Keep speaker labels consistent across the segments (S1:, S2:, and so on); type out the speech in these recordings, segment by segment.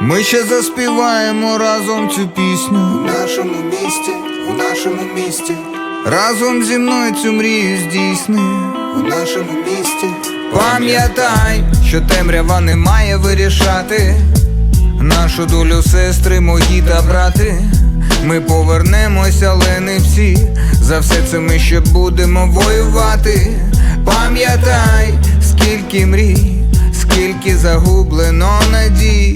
S1: Ми ще заспіваємо разом цю пісню.
S2: У нашому місті, у нашому місті,
S1: Разом зі мною цю мрію здійсни.
S2: у нашому місті.
S1: Пам'ятай, що темрява не має вирішати нашу долю сестри, мої та брати. Ми повернемося, але не всі. За все це ми ще будемо воювати. Пам'ятай, скільки мрій, скільки загублено надій.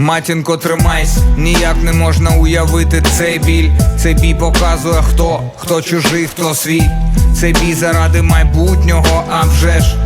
S1: Матінко, тримайсь, ніяк не можна уявити цей біль. Цей бій показує хто, хто чужий, хто свій. Цей бій заради майбутнього, а вже ж